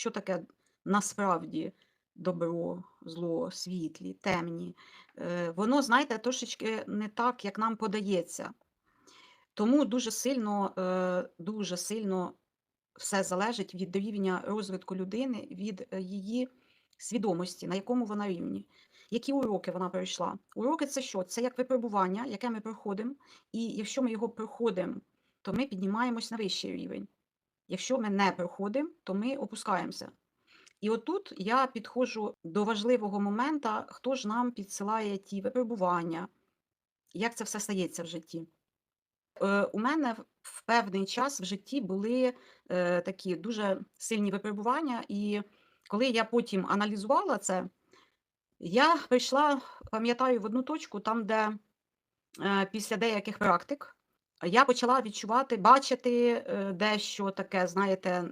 що таке насправді добро, зло, світлі, темні. Е, воно, знаєте, трошечки не так, як нам подається. Тому дуже сильно, е, дуже сильно все залежить від рівня розвитку людини, від е, її свідомості, на якому вона рівні. Які уроки вона пройшла? Уроки це що? Це як випробування, яке ми проходимо, і якщо ми його проходимо, то ми піднімаємось на вищий рівень. Якщо ми не проходимо, то ми опускаємося. І отут я підходжу до важливого моменту, хто ж нам підсилає ті випробування, як це все стається в житті. Е, у мене в- певний час в житті були е, такі дуже сильні випробування, і коли я потім аналізувала це, я прийшла, пам'ятаю, в одну точку, там, де е, після деяких практик я почала відчувати, бачити е, дещо таке, знаєте,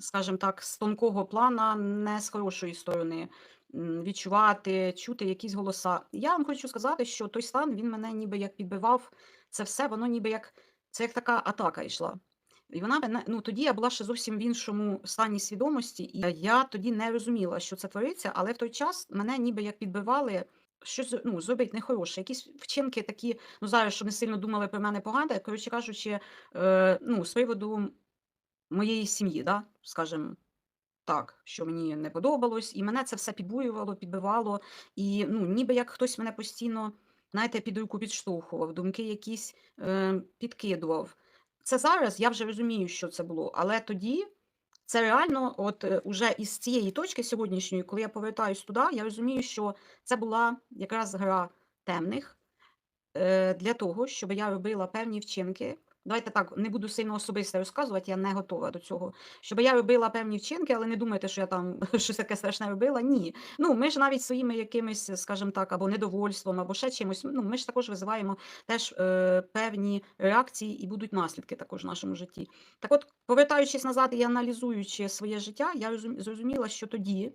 скажімо так, з тонкого плана, не з хорошої сторони. Відчувати, чути якісь голоса. Я вам хочу сказати, що той стан він мене ніби як підбивав. Це все, воно ніби як це як така атака йшла. І вона мене, ну тоді я була ще зовсім в іншому стані свідомості, і я тоді не розуміла, що це твориться, але в той час мене ніби як підбивали щось ну, зробити нехороше. Якісь вчинки такі, ну зараз, щоб не сильно думали про мене погане, коротше кажучи, е, ну, з приводу моєї сім'ї, да, скажімо так, що мені не подобалось, і мене це все підбурювало, підбивало, і ну, ніби як хтось мене постійно, знаєте, під руку підштовхував, думки якісь е, підкидував. Це зараз я вже розумію, що це було, але тоді це реально, от е, уже із цієї точки сьогоднішньої, коли я повертаюсь туди, я розумію, що це була якраз гра темних е, для того, щоб я робила певні вчинки. Давайте так, не буду сильно особисто розказувати, я не готова до цього. Щоб я робила певні вчинки, але не думайте, що я там щось таке страшне робила. Ні. Ну, ми ж навіть своїми якимись, скажімо так, або недовольством, або ще чимось. Ну, ми ж також визиваємо теж е, певні реакції і будуть наслідки також в нашому житті. Так от, повертаючись назад і аналізуючи своє життя, я зрозуміла, що тоді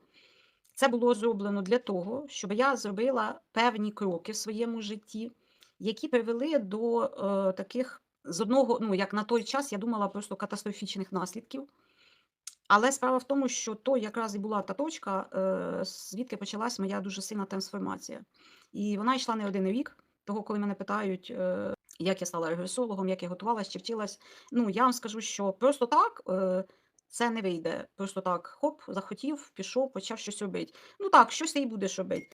це було зроблено для того, щоб я зробила певні кроки в своєму житті, які привели до е, таких з одного, ну як на той час я думала просто катастрофічних наслідків. Але справа в тому, що то якраз і була та точка, е, звідки почалась моя дуже сильна трансформація. І вона йшла не один рік, того, коли мене питають, е, як я стала регресологом, як я готувалась чи вчилась. Ну, я вам скажу, що просто так е, це не вийде. Просто так, хоп, захотів, пішов, почав щось робити. Ну так, щось і будеш робити.